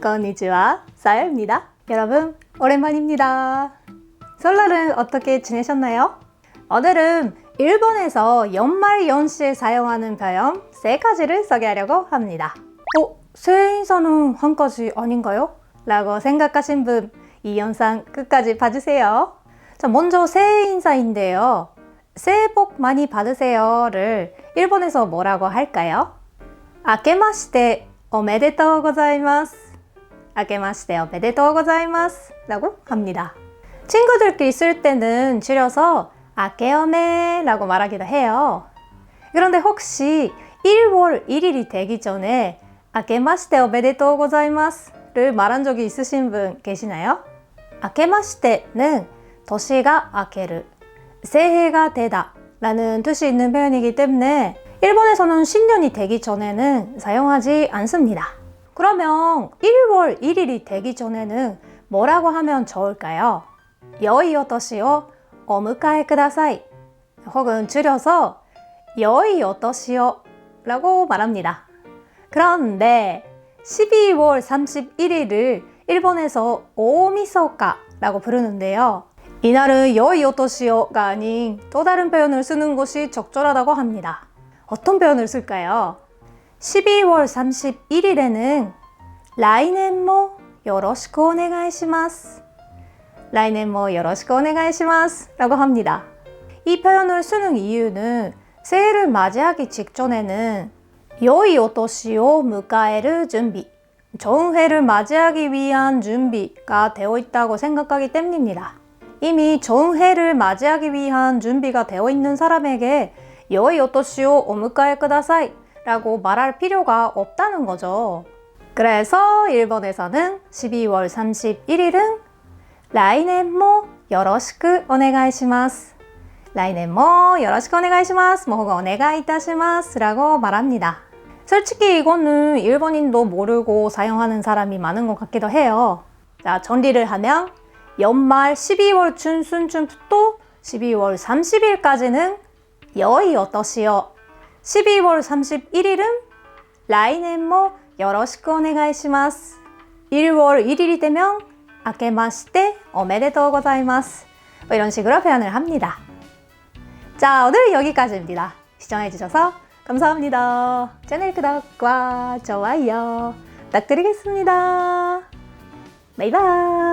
건니치와 사요입니다. 여러분 오랜만입니다. 설날은 어떻게 지내셨나요? 오늘은 일본에서 연말 연시에 사용하는 표현 세 가지를 소개하려고 합니다. 어? 새해 인사는 한 가지 아닌가요? 라고 생각하신 분 이 영상 끝까지 봐주세요. 자, 먼저 새해 인사인데요. 새해 복 많이 받으세요를 일본에서 뭐라고 할까요? 아케마시테 고자이마스. 라고 합니 다. 친구들끼리 쓸 때는 줄여서 아케오메 라고 말하기도 해요. 그런데 혹시 1월 1일이 되기 전에 아케마시테 오메데토우 고자이마스를 말한 적이 있으신 분 계시나요? 아케마시테는 도시가 아케르, 새해가 되다 라는 뜻이 있는 표현이기 때문에 일본에서는 신년이 되기 전에는 사용하지 않습니다. 그러면 1월 1일이 되기 전에는 뭐라고 하면 좋을까요? 여이 오토시오 오무카에 쿠다사이 혹은 줄여서 여이 오토시오 라고 말합니다. 그런데 12월 31일을 일본에서 오미소카라고 부르는데요. 이날은 여이 오토시오가 아닌 또 다른 표현을 쓰는 것이 적절하다고 합니다. 어떤 표현을 쓸까요? 12월 31일에는 라이넨모 요로시쿠 오네가이시마스 라이넨모 요로시쿠 오네가이시마스 라고 합니다. 이 표현을 쓰는 이유는 새해를 맞이하기 직전에는 요이 오토시오 무카에르 준비 좋은 해를 맞이하기 위한 준비가 되어 있다고 생각하기 때문입니다. 이미 좋은 해를 맞이하기 위한 준비가 되어 있는 사람에게 여이 오토시오 오무카에 끄다사이 라고 말할 필요가 없다는 거죠. 그래서 일본에서는 12월 31일은 라이넨모 요로시쿠 오네가이시마스 라이넨모 요로시쿠 오네가이시마스 뭐 혹은 오네가이타시마스 라고 말합니다. 솔직히 이거는 일본인도 모르고 사용하는 사람이 많은 것 같기도 해요. 자, 정리를 하면 연말 12월 중순쯤부터 12월 30일까지는 여이 어떠시오? 12월 31일은 라이넨모 요로시쿠 오네가이시마스 1월 1일이 되면 아케마시테 오메데토우 고자이마스 뭐 이런 식으로 표현을 합니다. 자, 오늘은 여기까지입니다. 시청해주셔서 감사합니다. 채널 구독과 좋아요 부탁드리겠습니다. 바이바이.